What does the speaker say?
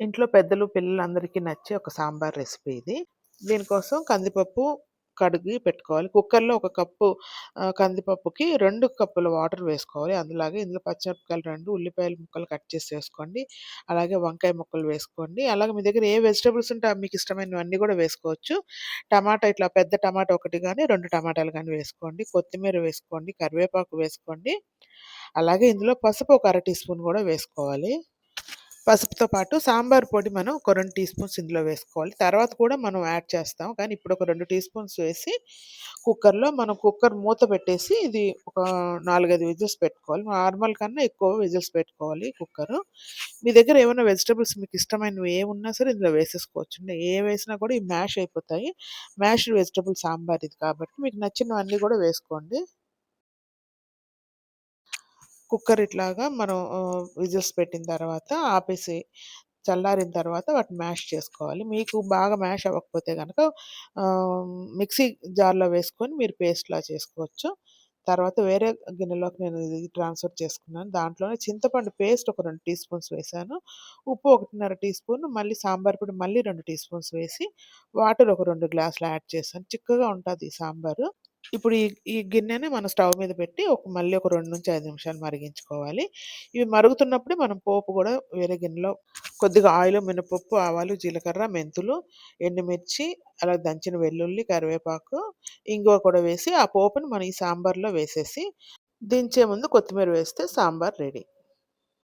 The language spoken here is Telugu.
ఇంట్లో పెద్దలు, పిల్లలందరికీ నచ్చే ఒక సాంబార్ రెసిపీ ఇది. దీనికోసం కందిపప్పు కడిగి పెట్టుకోవాలి. కుక్కర్‌లో ఒక కప్పు కందిపప్పుకి రెండు కప్పుల వాటర్ వేసుకోవాలి. అందులాగే ఇందులో పచ్చిమిరపకాయలు రెండు ఉల్లిపాయల ముక్కలు కట్ చేసి వేసుకోండి. అలాగే వంకాయ ముక్కలు వేసుకోండి. అలాగే మీ దగ్గర ఏ వెజిటబుల్స్ ఉంటే మీకు ఇష్టమైనవన్నీ కూడా వేసుకోవచ్చు. టమాటా ఇట్లా పెద్ద టమాటా ఒకటి కానీ రెండు టమాటాలు కానీ వేసుకోండి. కొత్తిమీర వేసుకోండి. కరివేపాకు వేసుకోండి. అలాగే ఇందులో పసుపు ఒక అర టీ స్పూన్ కూడా వేసుకోవాలి. పసుపుతో పాటు సాంబార్ పొడి మనం ఒక రెండు టీ స్పూన్స్ ఇందులో వేసుకోవాలి. తర్వాత కూడా మనం యాడ్ చేస్తాం. కానీ ఇప్పుడు ఒక రెండు టీ స్పూన్స్ వేసి కుక్కర్‌లో మనం కుక్కర్ మూత పెట్టేసి ఇది ఒక 4, 5 విజిల్స్ పెట్టుకోవాలి. నార్మల్ కన్నా ఎక్కువ విజిల్స్ పెట్టుకోవాలి కుక్కరు. మీ దగ్గర ఏమైనా వెజిటబుల్స్ మీకిష్టమైనవి ఏమున్నా సరే ఇందులో వేసేసుకోవచ్చు ఏ వేసినా కూడా ఈ మ్యాష్ అయిపోతాయి. మ్యాష్డ్ వెజిటబుల్ సాంబార్ ఇది కాబట్టి మీకు నచ్చినవన్నీ కూడా వేసుకోండి. కుక్కర్ ఇట్లాగా మనం విజిల్స్ పెట్టిన తర్వాత ఆపేసి చల్లారిన తర్వాత వాటిని మ్యాష్ చేసుకోవాలి. మీకు బాగా మ్యాష్ అవ్వకపోతే కనుక మిక్సీ జార్‌లో వేసుకొని మీరు పేస్ట్‌లా చేసుకోవచ్చు. తర్వాత వేరే గిన్నెలోకి నేను ఇది ట్రాన్స్‌ఫర్ చేసుకున్నాను. దాంట్లోనే చింతపండు పేస్ట్ ఒక రెండు టీ స్పూన్స్ వేశాను. ఉప్పు 1.5 టీ స్పూన్, మళ్ళీ సాంబార్ పొడి మళ్ళీ రెండు టీ స్పూన్స్ వేసి వాటర్ ఒక రెండు గ్లాసులు యాడ్ చేశాను. చిక్కగా ఉంటుంది ఈ సాంబారు. ఇప్పుడు ఈ ఈ గిన్నెని మనం స్టవ్ మీద పెట్టి ఒక మళ్ళీ ఒక 2-5 నిమిషాలు మరిగించుకోవాలి. ఇవి మరుగుతున్నప్పుడే మనం పోపు కూడా వేరే గిన్నెలో కొద్దిగా ఆయిల్ మినపప్పు, ఆవాలు, జీలకర్ర, మెంతులు, ఎండుమిర్చి, అలా దంచిన వెల్లుల్లి, కరివేపాకు, ఇంగువ కూడా వేసి ఆ పోపుని మనం ఈ సాంబార్‌లో వేసేసి దించే ముందు కొత్తిమీర వేస్తే సాంబార్ రెడీ.